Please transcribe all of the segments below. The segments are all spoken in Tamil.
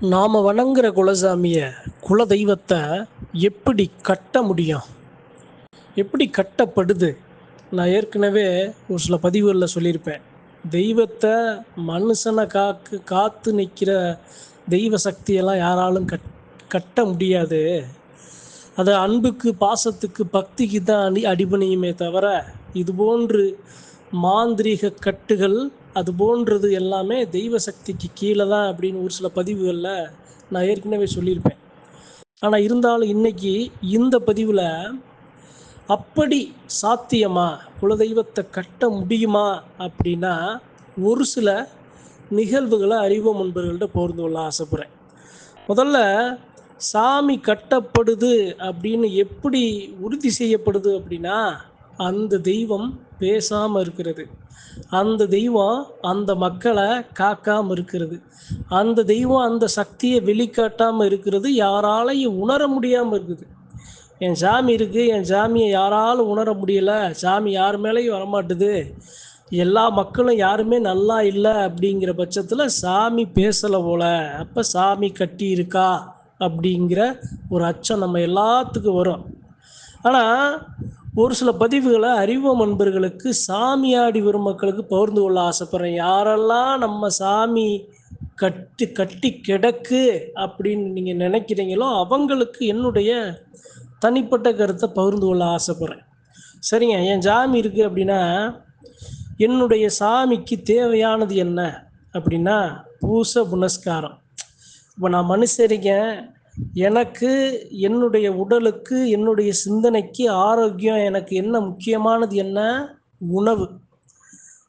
நாம் வணங்குற குலசாமியை குல தெய்வத்தை எப்படி கட்ட முடியும்? எப்படி கட்டப்படுது? நான் ஏற்கனவே ஒரு சில பதிவுகளில் சொல்லியிருப்பேன். தெய்வத்தை மனுஷனை காக்கு காத்து நிற்கிற தெய்வ சக்தியெல்லாம் யாராலும் கட் கட்ட முடியாது. அது அன்புக்கு பாசத்துக்கு பக்திக்கு தான் அடி அடிபணியுமே தவிர இது போன்று மாந்திரீக கட்டுகள் அது போன்றது எல்லாமே தெய்வ சக்திக்கு கீழே தான் அப்படின்னு ஒரு சில பதிவுகளில் நான் ஏற்கனவே சொல்லியிருப்பேன். ஆனால் இருந்தாலும் இன்னைக்கு இந்த பதிவில் அப்படி சாத்தியமா குலதெய்வத்தை கட்ட முடியுமா அப்படின்னா ஒரு சில நிகழ்வுகளை அறிவம் நண்பர்கள்ட்ட போர்ந்து கொள்ள ஆசைப்படுறேன். முதல்ல சாமி கட்டப்படுது அப்படின்னு எப்படி உறுதி செய்யப்படுது அப்படின்னா அந்த தெய்வம் பேசாமல் இருக்கிறது. அந்த தெய்வம் அந்த மக்களை காக்காமல் இருக்கிறது. அந்த தெய்வம் அந்த சக்தியை வெளிக்காட்டாமல் இருக்கிறது. யாராலையும் உணர முடியாமல் இருக்குது. என் சாமி இருக்குது என் சாமியை யாராலும் உணர முடியல. சாமி யார் மேலேயும் வரமாட்டுது. எல்லா மக்களும் யாருமே நல்லா இல்லை அப்படிங்கிற பட்சத்தில் சாமி பேசலை போல. அப்போ சாமி கட்டி இருக்கா அப்படிங்கிற ஒரு அச்சம் நம்ம எல்லாத்துக்கும் வரும். ஆனால் ஒரு சில பதிவுகளை அறிவோம் அன்பர்களுக்கு சாமியாடி வரும் மக்களுக்கு பகிர்ந்து கொள்ள ஆசைப்படுறேன். யாரெல்லாம் நம்ம சாமி கட்டி கட்டி கிடக்கு அப்படின்னு நீங்கள் நினைக்கிறீங்களோ அவங்களுக்கு என்னுடைய தனிப்பட்ட கருத்தை பகிர்ந்து கொள்ள ஆசைப்படுறேன். சரிங்க என் சாமி இருக்குது அப்படின்னா என்னுடைய சாமிக்கு தேவையானது என்ன அப்படின்னா பூச புனஸ்காரம். இப்போ நான் மனுஷரிக்கேன் எனக்கு என்னுடைய உடலுக்கு என்னுடைய சிந்தனைக்கு ஆரோக்கியம் எனக்கு என்ன முக்கியமானது என்ன? உணவு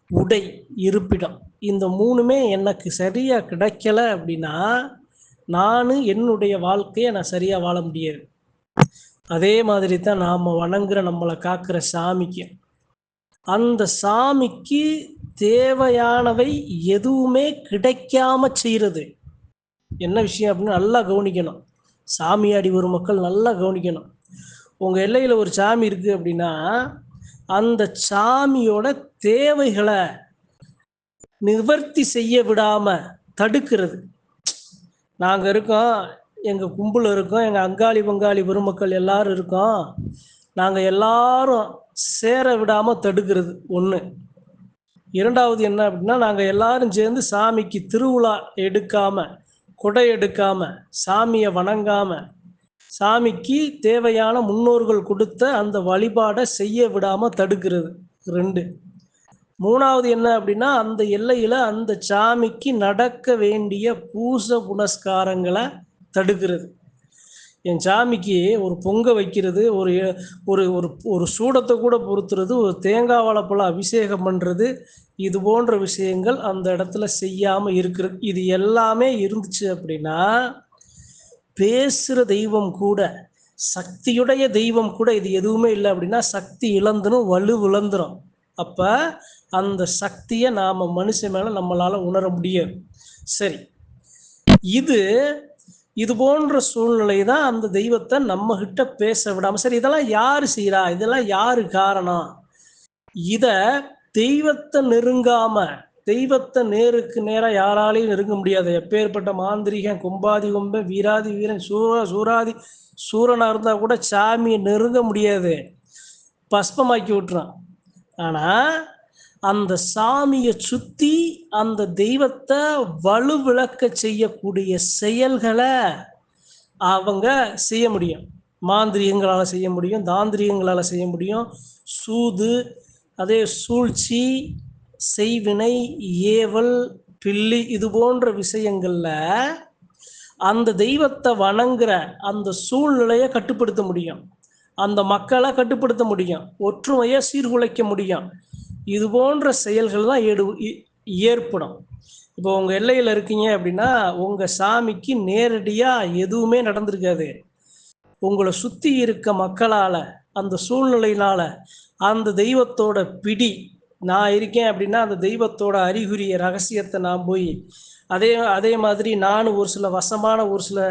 உடை இருப்பிடம். இந்த மூணுமே எனக்கு சரியாக கிடைக்கல அப்படின்னா நான் என்னுடைய வாழ்க்கையை நான் சரியாக வாழ முடியாது. அதே மாதிரி தான் நாம் வணங்குற நம்மளை காக்கிற சாமிக்கு. அந்த சாமிக்கு தேவையானவை எதுவுமே கிடைக்காம செய்கிறது என்ன விஷயம் அப்படின்னு நல்லா கவனிக்கணும். சாமியாடி ஒரு மக்கள் நல்லா கவனிக்கணும். உங்கள் எல்லையில் ஒரு சாமி இருக்குது அப்படின்னா அந்த சாமியோட தேவைகளை நிவர்த்தி செய்ய விடாமல் தடுக்கிறது. நாங்கள் இருக்கோம் எங்கள் கும்பல் இருக்கோம் எங்கள் அங்காளி பங்காளி பெருமக்கள் எல்லாரும் இருக்கோம். நாங்கள் எல்லாரும் சேர விடாமல் தடுக்கிறது ஒன்று இரண்டாவது என்ன அப்படின்னா நாங்கள் எல்லாரும் சேர்ந்து சாமிக்கு திருவிழா எடுக்காமல் கொடை எடுக்காம சாமியை வணங்காம சாமிக்கு தேவையான முன்னோர்கள் கொடுத்த அந்த வழிபாடை செய்ய விடாம தடுக்கிறது. ரெண்டு. மூணாவது என்ன அப்படின்னா அந்த எல்லையில அந்த சாமிக்கு நடக்க வேண்டிய பூச புனஸ்காரங்களை தடுக்கிறது. என் சாமிக்கு ஒரு பொங்க வைக்கிறது ஒரு ஒரு ஒரு ஒரு சூடத்தை கூட பொறுத்துறது ஒரு தேங்காய் வாழைப்பழம் அபிஷேகம் பண்ணுறது இது போன்ற விஷயங்கள் அந்த இடத்துல செய்யாமல் இருக்கிறது இது எல்லாமே இருந்துச்சு அப்படின்னா பேசுகிற தெய்வம் கூட சக்தியுடைய தெய்வம் கூட இது எதுவுமே இல்லை அப்படின்னா சக்தி இழந்துரும் வலு விழந்துரும். அப்போ அந்த சக்தியை நாம் மனுஷன் மேலே நம்மளால் உணர முடியாது. சரி. இது இது போன்ற சூழ்நிலை தான் அந்த தெய்வத்தை நம்ம கிட்ட பேச விடாம சரி இதெல்லாம் யாரு செய்யறா இதெல்லாம் யாரு காரணம்? இத தெய்வத்தை நெருங்காம தெய்வத்தை நேருக்கு நேராக யாராலையும் நெருங்க முடியாது. எப்பேற்பட்ட மாந்திரிகன் கும்பாதி கும்பன் வீராதி வீரன் சூர சூராதி சூரனாக இருந்தால் கூட சாமியை நெருங்க முடியாது. பஸ்பமாக்கி விட்டுறான். ஆனால் அந்த சாமியை சுற்றி அந்த தெய்வத்தை வலுவிளக்க செய்யக்கூடிய செயல்களை அவங்க செய்ய முடியும். மாந்திரிகங்களால் செய்ய முடியும் தாந்திரிகங்களால் செய்ய முடியும். சூது அதே சூழ்ச்சி செய்வினை ஏவல் பில்லி இது போன்ற விஷயங்களில் அந்த தெய்வத்தை வணங்குற அந்த சூழ்நிலையை கட்டுப்படுத்த முடியும். அந்த மக்களை கட்டுப்படுத்த முடியும். ஒற்றுமையை சீர்குலைக்க முடியும். இது போன்ற செயல்கள் தான் ஏடு ஏற்படும். இப்போ உங்கள் எல்லையில் இருக்கீங்க அப்படின்னா உங்கள் சாமிக்கு நேரடியாக எதுவுமே நடந்திருக்காது. உங்களை சுற்றி இருக்க மக்களால் அந்த சூழ்நிலையினால் அந்த தெய்வத்தோட பிடி நான் இருக்கேன் அப்படின்னா அந்த தெய்வத்தோட அறிகுறிய ரகசியத்தை நான் போய் அதே அதே மாதிரி நான் ஒரு சில வசமான ஒரு சில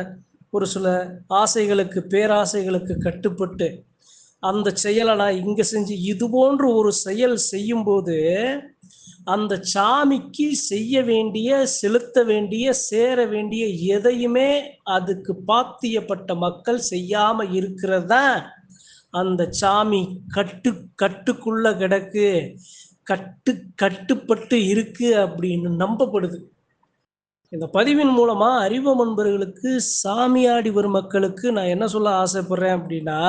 ஒரு சில ஆசைகளுக்கு பேராசைகளுக்கு கட்டுப்பட்டு அந்த செயலை நான் இங்கே செஞ்சு இது போன்ற ஒரு செயல் செய்யும்போது அந்த சாமிக்கு செய்ய வேண்டிய செலுத்த வேண்டிய சேர வேண்டிய எதையுமே அதுக்கு பாத்தியப்பட்ட மக்கள் செய்யாமல் இருக்கிறது தான் அந்த சாமி கட்டு கட்டுக்குள்ள கிடக்கு. கட்டு கட்டுப்பட்டு இருக்கு அப்படின்னு நம்பப்படுது. இந்த பதிவின் மூலமா அறிவ நண்பர்களுக்கு சாமியாடி வரும் மக்களுக்கு நான் என்ன சொல்ல ஆசைப்படுறேன் அப்படின்னா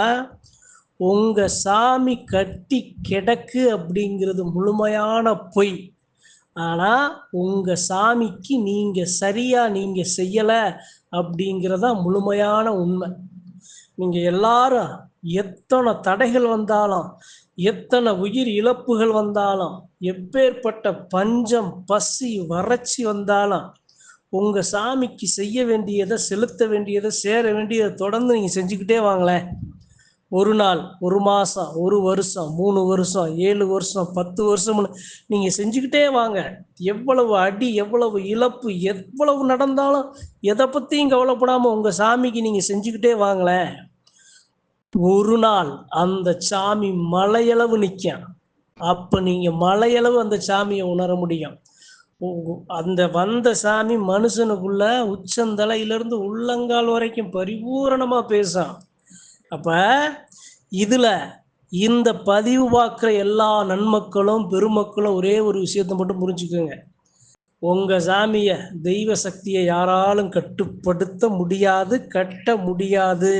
உங்க சாமி கட்டி கிடக்கு அப்படிங்கிறது முழுமையான பொய். ஆனா உங்க சாமிக்கு நீங்க சரியா நீங்க செய்யல அப்படிங்கிறதா முழுமையான உண்மை. நீங்க எல்லாரும் எத்தனை தடைகள் வந்தாலும் எத்தனை உயிர் இழப்புகள் வந்தாலும் எப்பேற்பட்ட பஞ்சம் பசி வறட்சி வந்தாலும் உங்கள் சாமிக்கு செய்ய வேண்டியதை செலுத்த வேண்டியதை சேர வேண்டியதை தொடர்ந்து நீங்கள் செஞ்சுக்கிட்டே வாங்களேன். ஒரு நாள் ஒரு மாதம் ஒரு வருஷம் மூணு வருஷம் ஏழு வருஷம் பத்து வருஷம்னு நீங்கள் செஞ்சுக்கிட்டே வாங்க. எவ்வளவு அடி எவ்வளவு இழப்பு எவ்வளவு நடந்தாலும் எதை பற்றியும் கவலைப்படாமல் உங்கள் சாமிக்கு நீங்கள் செஞ்சுக்கிட்டே வாங்களேன். ஒரு நாள் அந்த சாமி மலையளவு நிற்கும் அப்ப நீங்க மலையளவு அந்த சாமியை உணர முடியும். அந்த வந்த சாமி மனுஷனுக்குள்ள உச்சந்தலையிலிருந்து உள்ளங்கால் வரைக்கும் பரிபூரணமா பேசும். அப்ப இதுல இந்த பதிவு பார்க்குற எல்லா நன்மக்களும் பெருமக்களும் ஒரே ஒரு விஷயத்தை மட்டும் புரிஞ்சுக்கோங்க. உங்க சாமிய தெய்வ சக்தியை யாராலும் கட்டுப்படுத்த முடியாது கட்ட முடியாது.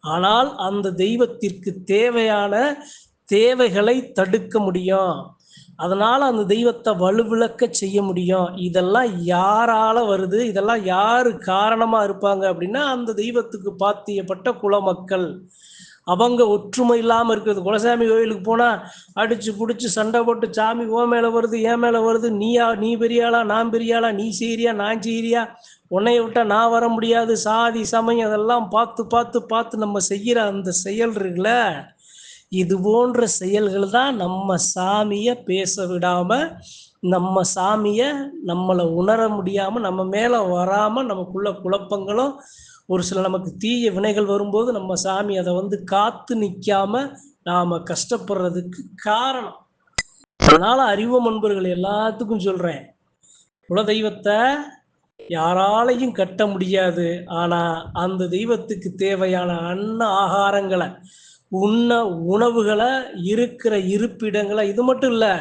ஆனால் அந்த தெய்வத்திற்கு தேவையான தேவைகளை தடுக்க முடியும். அதனால் அந்த தெய்வத்தை வலுவிளக்க செய்ய முடியும். இதெல்லாம் யாரால வருது? இதெல்லாம் யார் காரணமாக இருப்பாங்க அப்படின்னா அந்த தெய்வத்துக்கு பாத்தியப்பட்ட குலமக்கள். அவங்க ஒற்றுமை இல்லாமல் இருக்கிறது. குலசாமி கோயிலுக்கு போனால் அடித்து பிடிச்சி சண்டை போட்டு சாமி ஓ மேலே வருது ஏன் மேலே வருது நீயா நீ பெரியாளா நான் பெரியாளா நீ செய்கிறியா நான் செய்கிறியா உன்னைய விட்டால் நான் வர முடியாது. சாதி சமயம் அதெல்லாம் பார்த்து பார்த்து பார்த்து நம்ம செய்கிற அந்த செயல் இருக்குல்ல? இது போன்ற செயல்கள் தான் நம்ம சாமியை பேச விடாமல் நம்ம சாமியை நம்மளை உணர முடியாமல் நம்ம மேலே வராமல் நமக்குள்ள குழப்பங்களும் ஒரு சில நமக்கு தீய வினைகள் வரும்போது நம்ம சாமி அதை வந்து காத்து நிற்காம நாம கஷ்டப்படுறதுக்கு காரணம். அதனால அறிவு நண்பர்கள் எல்லாத்துக்கும் சொல்றேன். குலதெய்வத்தை யாராலையும் கட்ட முடியாது. ஆனா அந்த தெய்வத்துக்கு தேவையான அன்ன ஆகாரங்களை உண்ண உணவுகளை இருக்கிற இருப்பிடங்களை இது மட்டும் இல்லை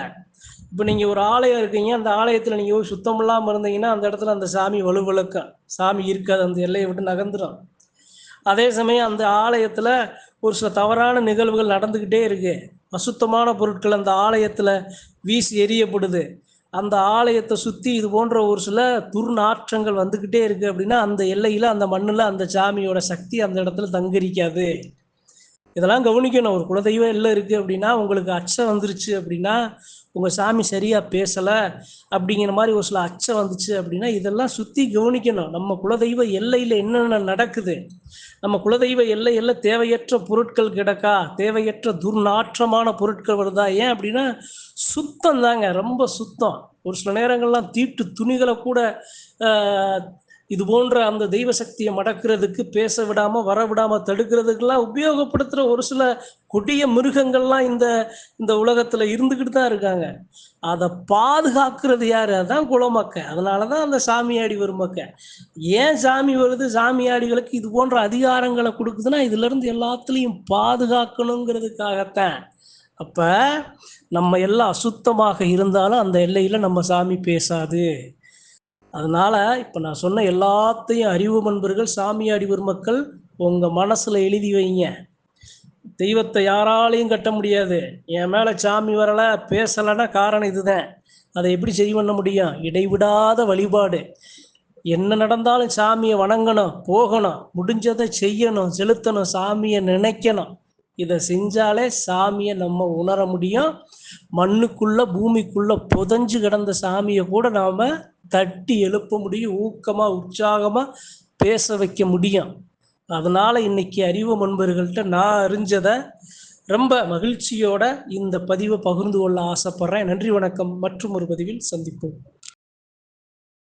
இப்போ நீங்கள் ஒரு ஆலயம் இருக்கீங்க அந்த ஆலயத்தில் நீங்கள் சுத்தம் இல்லாமல் இருந்தீங்கன்னா அந்த இடத்துல அந்த சாமி வலுவிளக்கம் சாமி இருக்காது அந்த எல்லையை விட்டு நகர்ந்துடும் அதே சமயம் அந்த ஆலயத்தில் ஒரு சில தவறான நிகழ்வுகள் நடந்துக்கிட்டே இருக்கு. அசுத்தமான பொருட்கள் அந்த ஆலயத்தில் வீசி எரியப்படுது அந்த ஆலயத்தை சுற்றி இது போன்ற ஒரு சில துர்நாற்றங்கள் வந்துக்கிட்டே இருக்குது அப்படின்னா அந்த எல்லையில் அந்த மண்ணில் அந்த சாமியோட சக்தி அந்த இடத்துல தங்கரிக்காது. இதெல்லாம் கவனிக்கணும். ஒரு குலதெய்வம் இல்லை இருக்குது அப்படின்னா உங்களுக்கு அச்சம் வந்துருச்சு அப்படின்னா உங்கள் சாமி சரியாக பேசலை அப்படிங்கிற மாதிரி ஒரு சில அச்சம் வந்துச்சு அப்படின்னா இதெல்லாம் சுற்றி கவனிக்கணும். நம்ம குலதெய்வ எல்லையில் என்னென்ன நடக்குது? நம்ம குலதெய்வ எல்லையில தேவையற்ற பொருட்கள் கிடக்கா? தேவையற்ற துர்நாற்றமான பொருட்கள் வருதா? ஏன் அப்படின்னா சுத்தம் தாங்க ரொம்ப சுத்தம். ஒரு சில நேரங்கள்லாம் தீட்டு துணிகளை கூட இது போன்ற அந்த தெய்வ சக்தியை மடக்கிறதுக்கு பேச விடாம வர விடாம தடுக்கிறதுக்கெல்லாம் உபயோகப்படுத்துற ஒரு சில கொடிய மிருகங்கள்லாம் இந்த இந்த உலகத்துல இருந்துக்கிட்டு தான் இருக்காங்க. அதை பாதுகாக்கிறது யாரு? அதான் குளமக்க அதனாலதான் அந்த சாமியாடி வருமக்க ஏன் சாமி வருது? சாமியாடிகளுக்கு இது போன்ற அதிகாரங்களை கொடுக்குதுன்னா இதுல இருந்து எல்லாத்துலயும் பாதுகாக்கணுங்கிறதுக்காகத்தான். அப்ப நம்ம எல்லாம் அசுத்தமாக இருந்தாலும் அந்த எல்லையில நம்ம சாமி பேசாது. அதனால இப்போ நான் சொன்ன எல்லாத்தையும் அறிவு நண்பர்கள் சாமியாடி மக்கள் உங்கள் மனசில் எழுதி வைங்க. தெய்வத்தை யாராலையும் கட்ட முடியாது. என் மேலே சாமி வரலை பேசலைன்னா காரணம் இதுதான். அதை எப்படி சரி பண்ண முடியும்? இடைவிடாத வழிபாடு. என்ன நடந்தாலும் சாமியை வணங்கணும் போகணும். முடிஞ்சதை செய்யணும் செலுத்தணும் சாமியை நினைக்கணும். இதை செஞ்சாலே சாமியை நம்ம உணர முடியும். மண்ணுக்குள்ளே பூமிக்குள்ளே புதஞ்சு கிடந்த சாமியை கூட நாம் தட்டி எழுப்ப முடியும் ஊக்கமாக உற்சாகமாக பேச வைக்க முடியும். அதனால் இன்னைக்கு அறிவு நண்பர்கள்ட்ட நான் அறிஞ்சதை ரொம்ப மகிழ்ச்சியோட இந்த பதிவை பகிர்ந்து கொள்ள ஆசைப்படுறேன். நன்றி வணக்கம். மற்றும் ஒரு பதிவில் சந்திப்போம்.